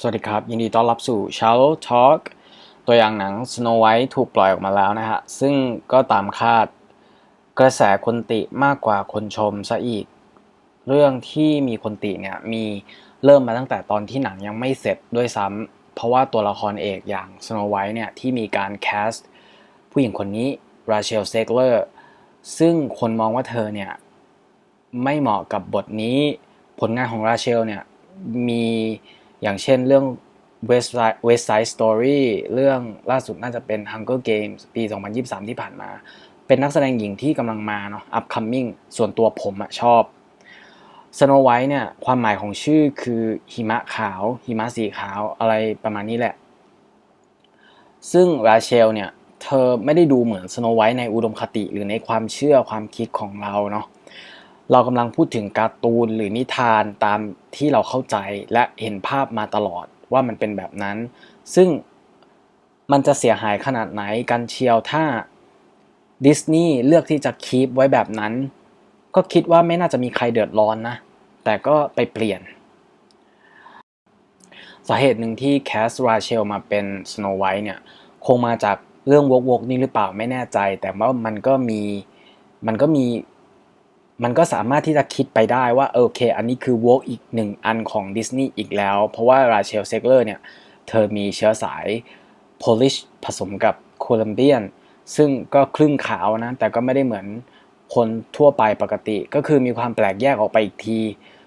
สวัสดีครับ ยินดีต้อนรับสู่ Shallow Talk ตัวอย่างหนัง Snow White ถูกปล่อยออกมาแล้วนะฮะ ซึ่งก็ตามคาดกระแสคนติมากกว่าคนชมซะอีก เรื่องที่มีคนติเนี่ยมีเริ่มมาตั้งแต่ตอนที่หนังยังไม่เสร็จด้วยซ้ำเพราะว่าตัวละครเอกอย่าง Snow White เนี่ยที่มีการแคสต์ผู้หญิงคนนี้ราเชลเซกเลอร์ซึ่งคนมองว่าเธอเนี่ยไม่เหมาะกับบทนี้ผลงานของราเชลเนี่ยมี อย่างเช่นเรื่อง West Side, West Side Story เรื่องล่าสุดน่าจะเป็น Hunger Games ปี 2023 ที่ผ่านมา เป็นนักแสดงหญิงที่กำลังมาเนาะ upcoming ส่วนตัวผมอะชอบ Snow White เนี่ยความหมายของชื่อคือหิมะขาว หิมะสีขาวอะไรประมาณนี้แหละ ซึ่งราเชลเนี่ย เธอไม่ได้ดูเหมือน Snow White ในอุดมคติหรือในความเชื่อความคิดของเราเนาะ เรากำลังพูดถึงการ์ตูนหรือนิทานตามที่เราเข้าใจและเห็นภาพมาตลอดว่ามันเป็นแบบนั้น ซึ่งมันจะเสียหายขนาดไหนกันเชียวถ้าดิสนีย์เลือกที่จะคีปไว้แบบนั้น ก็คิดว่าไม่น่าจะมีใครเดือดร้อนนะ แต่ก็ไปเปลี่ยน สาเหตุหนึ่งที่แคสราเชลมาเป็นสโนไวท์เนี่ยคงมาจากเรื่องวกๆนี่หรือเปล่าไม่แน่ใจ แต่ว่ามันก็มีมันก็มี มันก็สามารถที่จะคิดไปได้ว่าโอเค อันนี้คือวกอีกหนึ่งอันของดิสนีย์อีกแล้ว เพราะว่าราเชลเซกเลอร์เนี่ย เธอมีเชื้อสายโพลิชผสมกับโคลัมเบียน ซึ่งก็ครึ่งขาวนะ แต่ก็ไม่ได้เหมือนคนทั่วไปปกติ ก็คือมีความแปลกแยกออกไปอีกที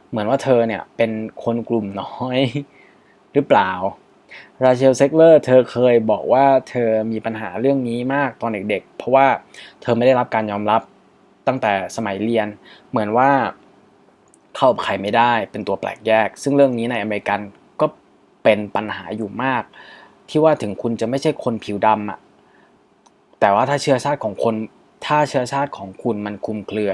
เหมือนว่าเธอเนี่ยเป็นคนกลุ่มน้อย หรือเปล่าราเชลเซกเลอร์เธอเคยบอกว่าเธอมีปัญหาเรื่องนี้มากตอนเด็กๆ เพราะว่าเธอไม่ได้รับการยอมรับ ตั้งแต่สมัยเรียน เหมือนว่าเข้ากับใครไม่ได้เป็นตัวแปลกแยก ซึ่งเรื่องนี้ในอเมริกันก็เป็นปัญหาอยู่มาก ที่ว่าถึงคุณจะไม่ใช่คนผิวดำอะแต่ว่าถ้าเชื้อชาติของคนถ้าเชื้อชาติของคุณมันคุมเครือ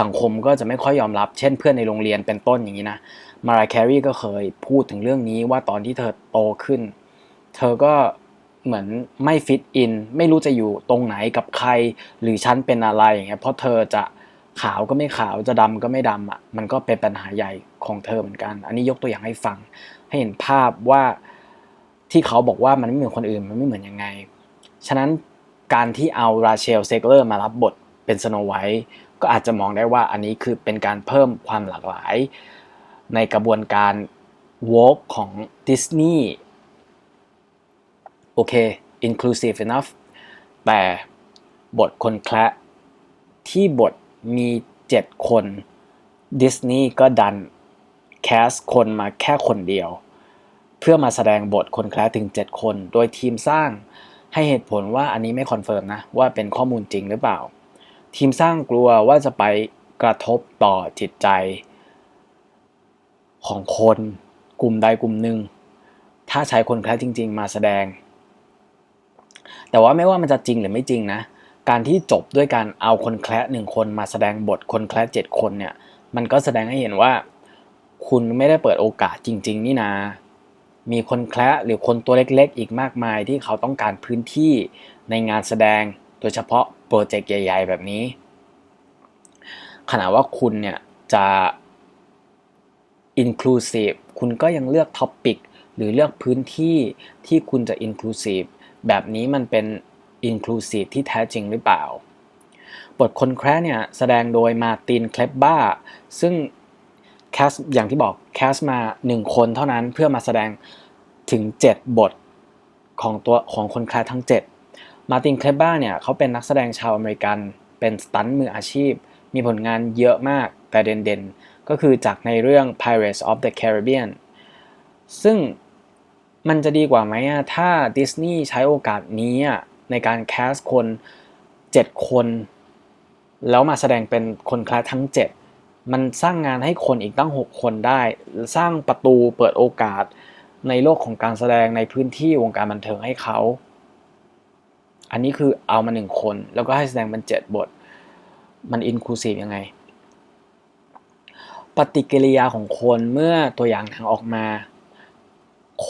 สังคมก็จะไม่ค่อยยอมรับ เช่นเพื่อนในโรงเรียนเป็นต้นอย่างนี้นะมารายแครีก็เคยพูดถึงเรื่องนี้ว่าตอนที่เธอโตขึ้น เธอก็ เหมือนไม่ฟิตอินไม่รู้จะอยู่ตรงไหนกับใคร หรือฉันเป็นอะไรอย่างเงี้ยเพราะเธอจะขาวก็ไม่ขาวจะดำก็ไม่ดำอะมันก็เป็นปัญหาใหญ่ของเธอเหมือนกัน อันนี้ยกตัวอย่างให้ฟัง ให้เห็นภาพว่าที่เขาบอกว่ามันไม่เหมือนคนอื่นมันไม่เหมือนยังไง ฉะนั้นการที่เอาราเชลเซกเลอร์มารับบทเป็นสโนไวท์ก็อาจจะมองได้ว่าอันนี้คือเป็นการเพิ่มความหลากหลาย ในกระบวนการวอล์กของดิสนีย์ โอเค inclusive enough แต่บทคนแคละที่บทมี 7 คนดิสนีย์ก็ดันแคสคนมาแค่คนเดียว เพื่อมาแสดงบทคนแคละถึง 7 คน โดยทีมสร้างให้เหตุผลว่าอันนี้ไม่คอนเฟิร์มนะ ว่าเป็นข้อมูลจริงหรือเปล่า ทีมสร้างกลัวว่าจะไปกระทบต่อจิตใจ ของคนกลุ่มใดกลุ่มหนึ่ง ถ้าใช้คนแคละจริง ๆ มาแสดง แต่ว่าไม่ว่ามันจะจริงหรือไม่จริงนะ การที่จบด้วยการเอาคนแคละหนึ่งคนมาแสดงบทคนแคละเจ็ดคนเนี่ย มันก็แสดงให้เห็นว่า คุณไม่ได้เปิดโอกาสจริง ๆ นี่นามีคนแคละหรือคนตัวเล็กๆ อีกมากมายที่เขาต้องการพื้นที่ในงานแสดง โดยเฉพาะโปรเจกต์ใหญ่ ๆ แบบนี้ ขณะว่าคุณเนี่ยจะ inclusive คุณก็ยังเลือกท็อปิกหรือเลือกพื้นที่ที่คุณจะ inclusive แบบนี้มันเป็น inclusive ที่แท้จริงหรือเปล่า บทคนแคร์เนี่ย แสดงโดยมาตินเคลปบ้า ซึ่งแคสอย่างที่บอกแคสมา 1 คนเท่านั้นเพื่อมาแสดงถึง 7 บทของตัวของคนแคร์ทั้ง 7 มาตินเคลปบ้าเนี่ยเขาเป็นนักแสดงชาวอเมริกัน เป็นสตันต์มืออาชีพ มีผลงานเยอะมากแต่เด่นๆ ก็คือจากในเรื่อง Pirates of the Caribbean ซึ่ง มันจะดีกว่าไหมถ้าดิสนีย์ใช้โอกาสนี้ในการแคสคน 7 คน แล้วมาแสดงเป็นคนคลาสทั้ง 7 มันสร้างงานให้คนอีกตั้ง 6 คนได้ สร้างประตูเปิดโอกาสในโลกของการแสดงในพื้นที่วงการบันเทิงให้เขา อันนี้คือเอามาหนึ่งคน แล้วก็ให้แสดงเป็น 7 บท มันอินคลูซีฟยังไง ปฏิกิริยาของคนเมื่อตัวอย่างหนังออกมา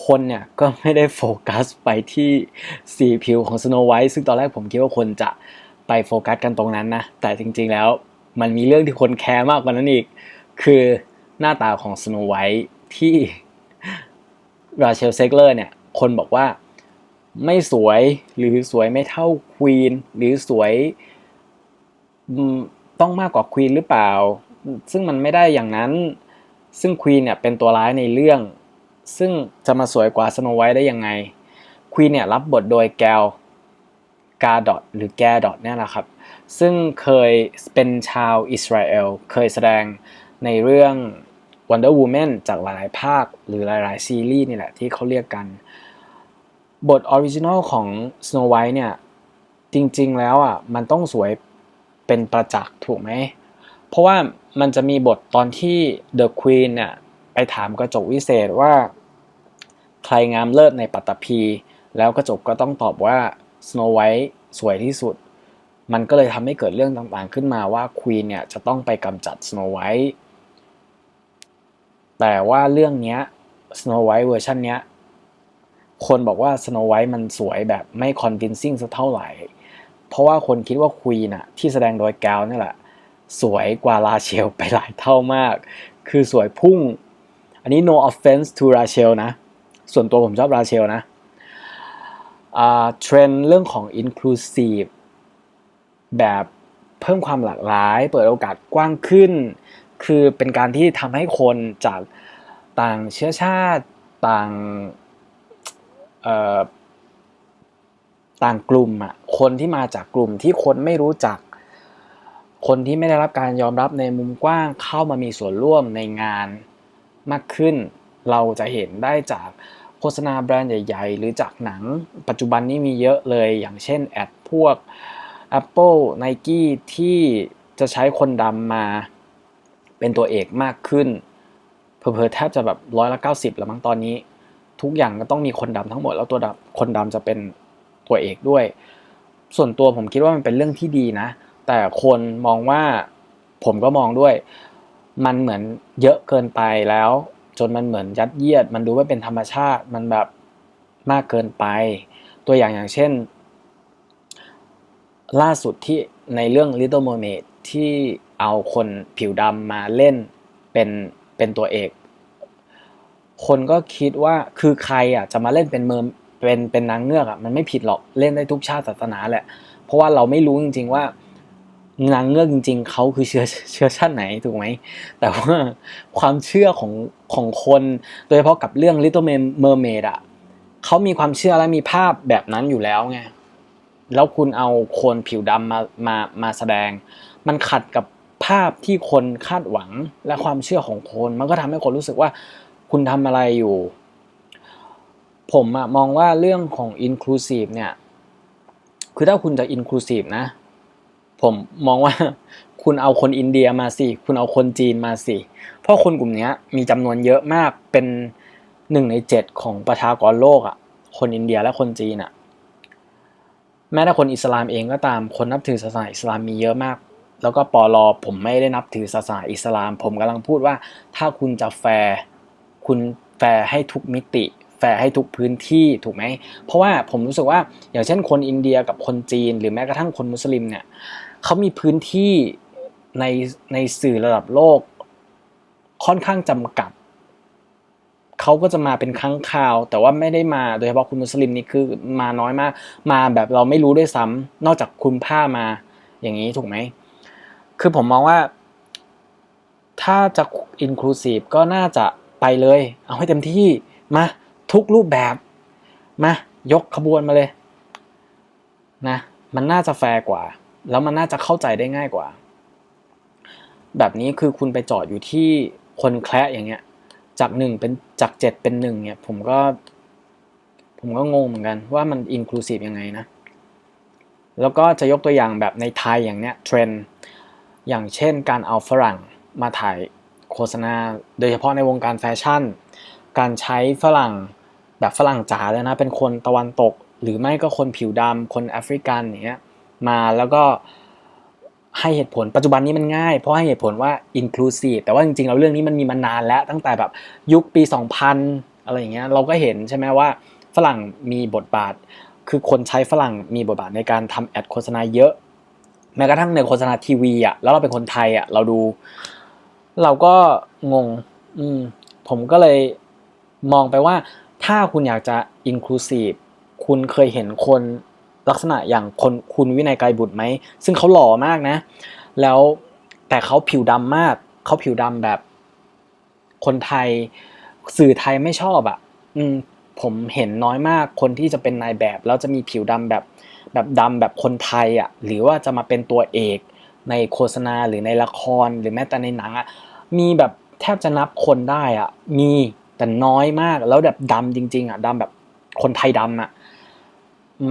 คนเนี่ยก็ไม่ได้โฟกัสไปที่สีผิวของสโนไวท์ซึ่งตอนแรกผมคิดว่าคนจะไปโฟกัสกันตรงนั้นนะ แต่จริงๆแล้วมันมีเรื่องที่คนแคร์มากกว่านั้นอีก คือหน้าตาของสโนไวท์ที่ราเชลเซกเลอร์เนี่ย คนบอกว่าไม่สวยหรือสวยไม่เท่าควีนหรือสวยต้องมากกว่าควีนหรือเปล่า ซึ่งมันไม่ได้อย่างนั้น ซึ่งควีนเนี่ยเป็นตัวร้ายในเรื่อง ซึ่งจะมาสวยกว่าสโนไวท์ได้ยังไงควีนเนี่ยรับบทโดยแกลกาดอตหรือแกดอตเนี่ยแหละครับ ซึ่งเคยเป็นชาวอิสราเอล เคยแสดงในเรื่อง Wonder Woman จากหลายๆ ภาค หรือหลายๆ ซีรีส์นี่แหละที่เขาเรียกกัน บทออริจินอลของ Snow White เนี่ย จริงๆแล้วอะมันต้องสวยเป็นประจักษ์ถูกไหม เพราะว่ามันจะมีบทตอนที่ The Queen เนี่ย ไปถามกระจกวิเศษว่า ใครงามเลิศในปัตตภีแล้วกระจกก็ต้องตอบว่า Snow White สวยที่สุด มันก็เลยทำให้เกิดเรื่องต่างๆขึ้นมาว่า Queen เนี่ยจะต้องไปกำจัด Snow White แต่ว่าเรื่องเนี้ย Snow White เวอร์ชันเนี้ยคนบอกว่า Snow White มันสวยแบบไม่ convincing สักเท่าไหร่ เพราะว่าคนคิดว่าควีนอะที่แสดงโดยแกวนี่แหละ สวยกว่าราเชลไปหลายเท่ามาก คือสวยพุ่ง อันนี้ no offense to ราเชลนะ ส่วนตัวผมชอบราเชลนะเทรนด์เรื่องของ inclusive แบบเพิ่มความหลากหลาย เปิดโอกาสกว้างขึ้น คือเป็นการที่ทำให้คนจากต่างเชื้อชาติต่างต่างกลุ่มอะคนที่มาจากกลุ่มที่คนไม่รู้จัก คนที่ไม่ได้รับการยอมรับในมุมกว้างเข้ามามีส่วนร่วมในงาน มากขึ้น เราจะเห็นได้จากโฆษณาแบรนด์ใหญ่ ๆ หรือจากหนังปัจจุบันนี้มีเยอะเลย อย่างเช่นแอดพวก Apple Nike ที่จะใช้คนดำมาเป็นตัวเอกมากขึ้น เพอๆแทบจะแบบร้อยละเก้าสิบแล้วมั้งตอนนี้ ทุกอย่างก็ต้องมีคนดำทั้งหมด แล้วตัวดำคนดำจะเป็นตัวเอกด้วย ส่วนตัวผมคิดว่ามันเป็นเรื่องที่ดีนะ แต่คนมองว่าผมก็มองด้วย มันเหมือนเยอะเกินไปแล้ว จนมันเหมือนยัดเยียด มันดูไม่เป็นธรรมชาติมันแบบมากเกินไป ตัวอย่างอย่างเช่น ล่าสุดที่ในเรื่อง Little Mermaid ที่เอาคนผิวดำมาเล่นเป็นเป็นตัวเอก คนก็คิดว่าคือใครอะจะมาเล่นเป็นเมอร์เป็นเป็นนางเงือกอะมันไม่ผิดหรอกเล่นได้ทุกชาติศาสนาแหละ เพราะว่าเราไม่รู้จริงๆว่า นางเงือกจริง ๆเขาคือเชื้อเชื้อชาติไหนถูกไหมแต่ว่าความเชื่อของของคน โดยเฉพาะกับเรื่อง Little Mermaid อะเขามีความเชื่อและมีภาพแบบนั้นอยู่แล้วไงแล้วคุณเอาคนผิวดำมามามาแสดง มันขัดกับภาพที่คนคาดหวังและความเชื่อของคน มันก็ทำให้คนรู้สึกว่าคุณทำอะไรอยู่ ผมอะมองว่าเรื่องของ inclusive เนี่ย คือถ้าคุณจะ inclusive นะ ผมมองว่าคุณเอาคนอินเดียมาสิ คุณเอาคนจีนมาสิ เพราะคนกลุ่มนี้มีจำนวนเยอะมากเป็นหนึ่งในเจ็ดของประชากรโลกอะคนอินเดียและคนจีนอะแม้แต่คนอิสลามเองก็ตามคนนับถือศาสนาอิสลามมีเยอะมาก แล้วก็ปอลอผมไม่ได้นับถือศาสนาอิสลาม ผมกำลังพูดว่าถ้าคุณจะแฟร์คุณแฟร์ให้ทุกมิติ แฟร์ให้ทุกพื้นที่ถูกไหม เพราะว่าผมรู้สึกว่าอย่างเช่นคนอินเดียกับคนจีน หรือแม้กระทั่งคนมุสลิมเนี่ย เขามีพื้นที่ในในสื่อระดับโลก ค่อนข้างจำกัด เขาก็จะมาเป็นครั้งคราว แต่ว่าไม่ได้มาโดยเฉพาะคุณมุสลิมนี่คือมาน้อยมาก มาแบบเราไม่รู้ด้วยซ้ำนอกจากคุณผ้ามาอย่างนี้ถูกไหม คือผมมองว่า ถ้าจะ inclusive ก็น่าจะไปเลย เอาให้เต็มที่มาทุกรูปแบบมายกขบวนมาเลยนะ มันน่าจะแฟร์กว่า แล้วมันน่าจะเข้าใจได้ง่ายกว่า แบบนี้คือคุณไปจอดอยู่ที่คนแคละอย่างเงี้ย จากหนึ่งเป็นจากเจ็ดเป็นหนึ่งเนี่ยผมก็ ผมก็งงเหมือนกันว่ามันอินคลูซีฟยังไงนะ แล้วก็จะยกตัวอย่างแบบในไทยอย่างเนี้ยเทรนด์อย่างเช่นการเอาฝรั่งมาถ่ายโฆษณา โดยเฉพาะในวงการแฟชั่น การใช้ฝรั่งแบบฝรั่งจ๋าเลยนะ เป็นคนตะวันตก หรือไม่ก็คนผิวดำคนแอฟริกันอย่างเงี้ย มาแล้วก็ให้เหตุผลปัจจุบันนี้มันง่าย เพราะให้เหตุผลว่า inclusive แต่ว่าจริงๆแล้วเรื่องนี้มันมีมานานแล้วตั้งแต่แบบยุคปี 2000 อะไรอย่างเงี้ยเราก็เห็นใช่ไหมว่าฝรั่งมีบทบาท คือคนใช้ฝรั่งมีบทบาทในการทำแอดโฆษณาเยอะ แม้กระทั่งในโฆษณาทีวีอะแล้วเราเป็นคนไทยอะเราดู เราก็งงอืมผมก็เลยมองไปว่าถ้าคุณอยากจะ inclusive คุณเคยเห็นคน ลักษณะอย่างคนคุณวินัยไกรบุตรไหม ซึ่งเขาหล่อมากนะ แล้วแต่เขาผิวดำมาก เขาผิวดำแบบคนไทยสื่อไทยไม่ชอบอะ่ะ อืมผมเห็นน้อยมากคนที่จะเป็นนายแบบ แล้วจะมีผิวดำแบบแบบดำแบบคนไทยอะ่ะ หรือว่าจะมาเป็นตัวเอกในโฆษณาหรือในละครหรือแม้แต่ในหนังอะ่ะมีแบบแทบจะนับคนได้อะ่ะ มีแต่น้อยมากแล้วแบบดำจริง ๆอะ่ะดำแบบคนไทยดำอะ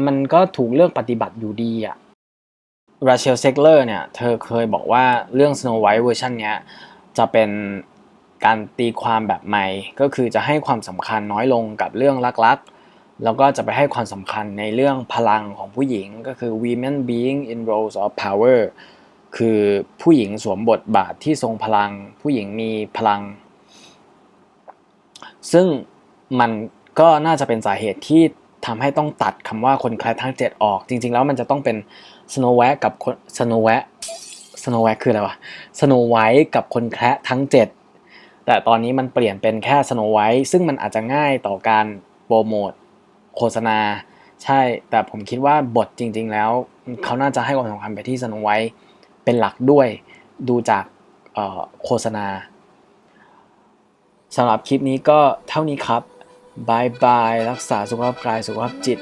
มันก็ถูกเลือกปฏิบัติอยู่ดีอะราเชลเซกเลอร์เนี่ย เธอเคยบอกว่าเรื่อง Snow White เวอร์ชันเนี้ย จะเป็นการตีความแบบใหม่ ก็คือจะให้ความสำคัญน้อยลงกับเรื่องรักๆ แล้วก็จะไปให้ความสำคัญในเรื่องพลังของผู้หญิง ก็คือ women being in roles of power คือผู้หญิงสวมบทบาทที่ทรงพลัง ผู้หญิงมีพลัง ซึ่งมันก็น่าจะเป็นสาเหตุที่ ทำให้ต้องตัดคำว่าคนแคร์ทั้ง 7 ออก จริง ๆ แล้วมันจะต้องเป็น Snow White กับคน Snow White Snow White คืออะไรวะ Snow White กับคนแคร์ทั้ง 7 แต่ตอนนี้มันเปลี่ยนเป็นแค่ Snow White ซึ่งมันอาจจะง่ายต่อการโปรโมทโฆษณา ใช่ แต่ผมคิดว่าบทจริง ๆ แล้วเขาน่าจะให้ความสำคัญไปที่ Snow White เป็นหลักด้วยดูจากโฆษณาสำหรับคลิปนี้ก็เท่านี้ครับ บายบาย รักษาสุขภาพกายสุขภาพจิต